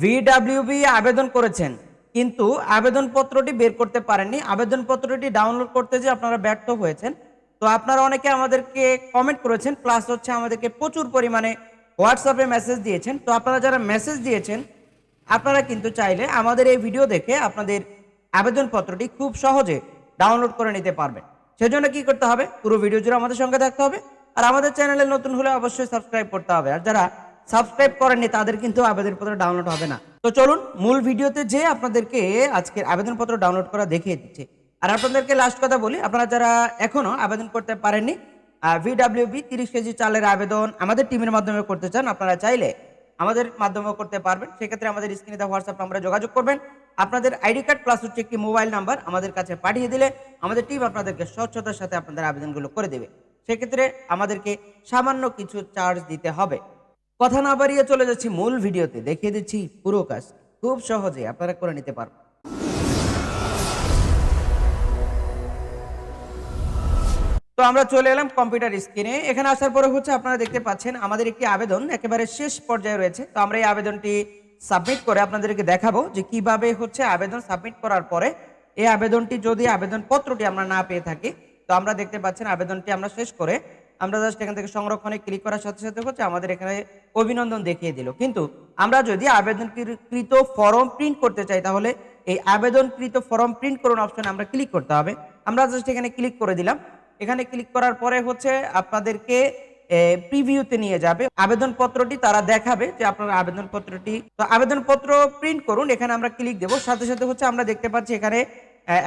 VWB আবেদন করেছেন, কিন্তু আবেদনপত্রটি বের করতে পারেননি। আবেদনপত্রটি ডাউনলোড করতে যে আপনারা ব্যর্থ হয়েছেন। তো আপনারা অনেকে আমাদেরকে কমেন্ট করেছেন প্লাস হচ্ছে আমাদেরকে প্রচুর পরিমাণে হোয়াটসঅ্যাপে মেসেজ দিয়েছেন। তো আপনারা যারা মেসেজ দিয়েছেন, আপনারা কিন্তু চাইলে আমাদের এই ভিডিও দেখে আপনাদের আবেদনপত্রটি খুব সহজে ডাউনলোড করে নিতে পারবেন। সেজন্য কি করতে হবে? পুরো ভিডিও জুড়ে আমাদের সঙ্গে থাকতে হবে। আর আমাদের চ্যানেলে নতুন হলে অবশ্যই সাবস্ক্রাইব করতে হবে। আর যারা সাবস্ক্রাইব করেননি, তাদের কিন্তু আবেদনপত্র ডাউনলোড হবে না। তো চলুন, মূল ভিডিওতে যে আপনাদেরকে আজকের আবেদনপত্র ডাউনলোড করা দেখিয়ে দিচ্ছে। আর আপনাদেরকে লাস্ট কথা বলি, আপনারা যারা এখনও আবেদন করতে পারেননি ভিডাব্লিউবি তিরিশ কেজি চালের আবেদন আমাদের টিমের মাধ্যমে করতে চান, আপনারা চাইলে আমাদের মাধ্যমেও করতে পারবেন। সেক্ষেত্রে আমাদের স্ক্রিনে দেওয়া হোয়াটসঅ্যাপ নাম্বারে যোগাযোগ করবেন। আপনাদের আইডি কার্ড প্লাস হচ্ছে একটি মোবাইল নাম্বার আমাদের কাছে পাঠিয়ে দিলে আমাদের টিম আপনাদেরকে স্বচ্ছতার সাথে আপনাদের আবেদনগুলো করে দেবে। সেক্ষেত্রে আমাদেরকে সামান্য কিছু চার্জ দিতে হবে। কথা না বাড়িয়ে চলে যাচ্ছি মূল ভিডিওতে। দেখিয়ে দিচ্ছি পুরো কাজ। খুব সহজে আপনারা করে নিতে পারবেন। তো আমরা চলে এলাম কম্পিউটার স্ক্রিনে। এখানে আসার পরে হচ্ছে আপনারা দেখতে পাচ্ছেন, আমাদের একটি আবেদন একেবারে শেষ পর্যায়ে রয়েছে। তো আমরা এই আবেদনটি সাবমিট করে আপনাদেরকে দেখাবো যে কীভাবে হচ্ছে আবেদন সাবমিট করার পরে এই আবেদনটি, যদি আবেদন পত্রটি আমরা না পেয়ে থাকি, তো আমরা দেখতে পাচ্ছেন আবেদনটি আমরা শেষ করে আমরা জাস্ট এখান থেকে সংরক্ষণে ক্লিক করার সাথে সাথে হচ্ছে আমাদের এখানে অভিনন্দন দেখিয়ে দিল। কিন্তু আমরা যদি আবেদনকৃত ফর্ম প্রিন্ট করতে চাই, তাহলে এই আবেদনকৃত ফর্ম প্রিন্ট করুন অপশনে আমরা ক্লিক করতে হবে। আমরা জাস্ট এখানে ক্লিক করে দিলাম। এখানে ক্লিক করার পরে হচ্ছে আপনাদেরকে প্রিভিউতে নিয়ে যাবে। আবেদনপত্রটি তারা দেখাবে যে আপনার আবেদনপত্রটি, তো আবেদনপত্র প্রিন্ট করুন। এখানে আমরা ক্লিক দেব। সাথে সাথে হচ্ছে আমরা দেখতে পাচ্ছি এখানে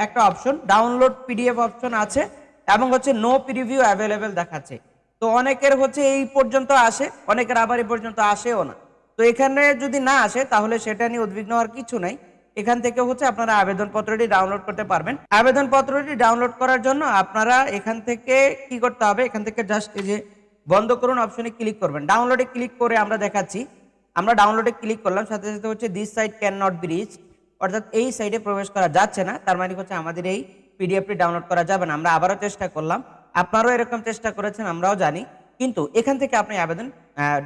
একটা অপশন ডাউনলোড পিডিএফ অপশন আছে। এবং হচ্ছে নো প্রিভিউ অ্যাভেলেবেল দেখাচ্ছে। তো অনেকের হচ্ছে এই পর্যন্ত আসে, অনেকের আবার এই পর্যন্ত আসেও না। তো এখানে যদি না আসে, তাহলে সেটা নিয়ে উদ্বিগ্ন হওয়ার কিছু নাই। এখান থেকে হচ্ছে আপনারা আবেদনপত্রটি ডাউনলোড করতে পারবেন। আবেদনপত্রটি ডাউনলোড করার জন্য আপনারা এখান থেকে কি করতে হবে? এখান থেকে জাস্ট এই যে বন্ধ করুন অপশনে ক্লিক করবেন। ডাউনলোডে ক্লিক করে আমরা দেখাচ্ছি। আমরা ডাউনলোডে ক্লিক করলাম, সাথে সাথে হচ্ছে this site can not be reach অর্থাৎ এই সাইডে প্রবেশ করা যাচ্ছে না। তার মানে হচ্ছে আমাদের এই পিডিএফটি ডাউনলোড করা যাবে না, আমরা আবারও চেষ্টা করলাম। আপনারাও এরকম চেষ্টা করেছেন, আমরাও জানি। কিন্তু এখান থেকে আপনি আবেদন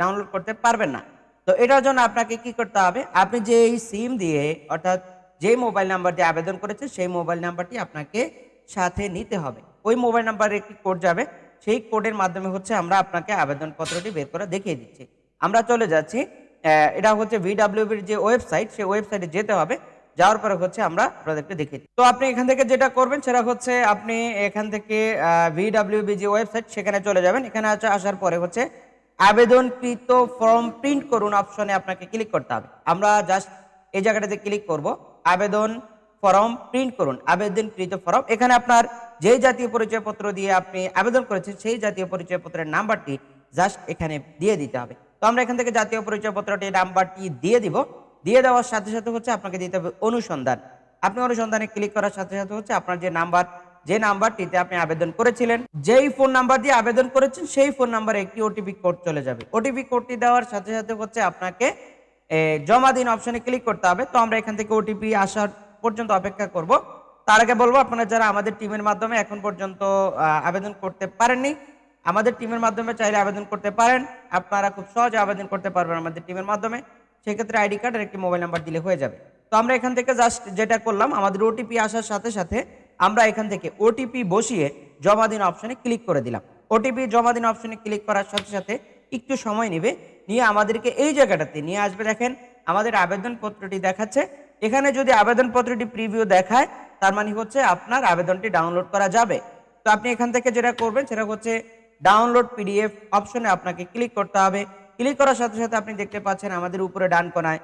ডাউনলোড করতে পারবেন না। তো এটার জন্য আপনাকে কি করতে হবে? আপনি যে এই সিম দিয়ে, অর্থাৎ যে মোবাইল নাম্বার দিয়ে আবেদন করেছে সেই মোবাইল নাম্বারটি আপনাকে সাথে নিতে হবে। ওই মোবাইল নাম্বারে একটি কোড যাবে? সেই কোডের মাধ্যমে হচ্ছে আমরা আপনাকে আবেদনপত্রটি বের করে দেখিয়ে দিচ্ছি। আমরা চলে যাচ্ছি এটা হচ্ছে ভিডাব্লিউবির যে ওয়েবসাইট সেই ওয়েবসাইটে যেতে হবে। যাওয়ার পরে হচ্ছে আমরা আপনাদেরকে দেখিয়ে তো আপনি এখান থেকে যেটা করবেন সেটা হচ্ছে আপনি এখান থেকে ভিডাব্লিউবি যে ওয়েবসাইট সেখানে চলে যাবেন। এখানে আসার পরে হচ্ছে আবেদনকৃত ফর্ম প্রিন্ট করুন অপশনে আপনাকে ক্লিক করতে হবে। আমরা জাস্ট এই জায়গাটাতে ক্লিক করব, আবেদন ফর্ম প্রিন্ট করুন, আবেদনকৃত ফর্ম এখানে আপনার যেই জাতীয় পরিচয়পত্র দিয়ে আপনি আবেদন করেছেন, সেই জাতীয় পরিচয়পত্রের নাম্বারটি জাস্ট এখানে দিয়ে দিতে হবে। তো আমরা এখান থেকে জাতীয় পরিচয়পত্রটি নাম্বারটি দিয়ে দিব। দিয়ে দেওয়ার সাথে সাথে হচ্ছে আপনাকে দিতে হবে অনুসন্ধান। আপনি অনুসন্ধানে ক্লিক করার সাথে সাথে হচ্ছে আপনার যে নাম্বার যে নাম্বারটিতে আপনি আবেদন করেছিলেন, যেই ফোন নাম্বার দিয়ে আবেদন করেছেন, সেই ফোন নাম্বারে একটি ওটিপি কোড চলে যাবে। ওটিপি কোডটি দেওয়ার সাথে সাথে হচ্ছে আপনাকে জমা দিন অপশনে ক্লিক করতে হবে। তো আমরা এখান থেকে ওটিপি আসার পর্যন্ত অপেক্ষা করব। তার আগে বলব, আপনারা যারা আমাদের টিমের মাধ্যমে এখন পর্যন্ত আবেদন করতে পারেননি, আমাদের টিমের মাধ্যমে চাইলে আবেদন করতে পারেন। আপনারা খুব সহজে আবেদন করতে পারবেন আমাদের টিমের মাধ্যমে। সেক্ষেত্রে আইডি কার্ড আর একটি মোবাইল নাম্বার দিলে হয়ে যাবে। তো আমরা এখান থেকে জাস্ট যেটা করলাম, আমাদের ওটিপি আসার সাথে সাথে আমরা এখান থেকে ওটিপি বসিয়ে জমা দিন অপশনে ক্লিক করে দিলাম। ওটিপি জমা দিন অপশনে ক্লিক করার সাথে সাথে একটু সময় নেবে, নিয়ে আমাদেরকে এই জায়গাটাতে নিয়ে আসবে দেখেন, আমাদের আবেদনপত্রটি দেখাচ্ছে। এখানে যদি আবেদনপত্রটি প্রিভিউ দেখায়, তার মানে হচ্ছে আপনার আবেদনটি ডাউনলোড করা যাবে। তো আপনি এখান থেকে যেটা করবেন, সেটা হচ্ছে ডাউনলোড পিডিএফ অপশনে আপনাকে ক্লিক করতে হবে। ক্লিক করার সাথে সাথে আপনি দেখতে পাচ্ছেন আমাদের উপরে ডান কোনায়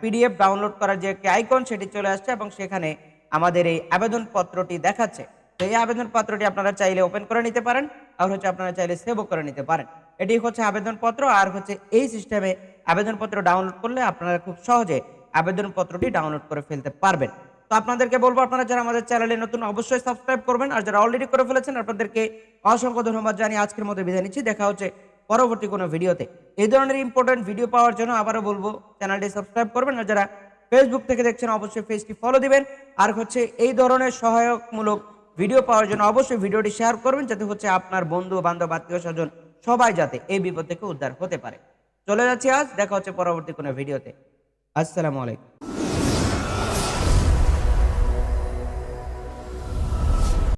পিডিএফ ডাউনলোড করার যে একটি আইকন সেটি চলে আসছে এবং সেখানে আমাদের এই আবেদনপত্রটি দেখাচ্ছে। তো এই আবেদনপত্রটি আপনারা চাইলে ওপেন করে নিতে পারেন, আর হচ্ছে আপনারা চাইলে সেভও করে নিতে পারেন। এটি হচ্ছে আবেদনপত্র, আর হচ্ছে এই সিস্টেমে আবেদনপত্র ডাউনলোড করলে আপনারা খুব সহজে আবেদনপত্রটি ডাউনলোড করে ফেলতে পারবেন। তো আপনাদেরকে বলব, আপনারা যারা আমাদের চ্যানেলে নতুন, অবশ্যই সাবস্ক্রাইব করবেন, আর যারা অলরেডি করে ফেলেছেন, আপনাদেরকে অসংখ্য ধন্যবাদ জানিয়ে আজকের মতো বিদায় নিচ্ছি। দেখা হচ্ছে পরবর্তী কোনো ভিডিওতে। এই ধরনের ইম্পর্টেন্ট ভিডিও পাওয়ার জন্য আবারও বলব চ্যানেলটি সাবস্ক্রাইব করবেন আর যারা ফেসবুক থেকে দেখছেন, অবশ্যই পেজটি ফলো দিবেন। আর হচ্ছে এই ধরনের সহায়কমূলক ভিডিও পাওয়ার জন্য অবশ্যই ভিডিওটি শেয়ার করবেন, যাতে হচ্ছে আপনার বন্ধু, বান্ধব, আত্মীয় স্বজন, সবাই যাতে এই বিপদ থেকে উদ্ধার হতে পারে। চলে যাচ্ছি আজ, দেখা হচ্ছে পরবর্তী কোনো ভিডিওতে আসসালামু আলাইকুম।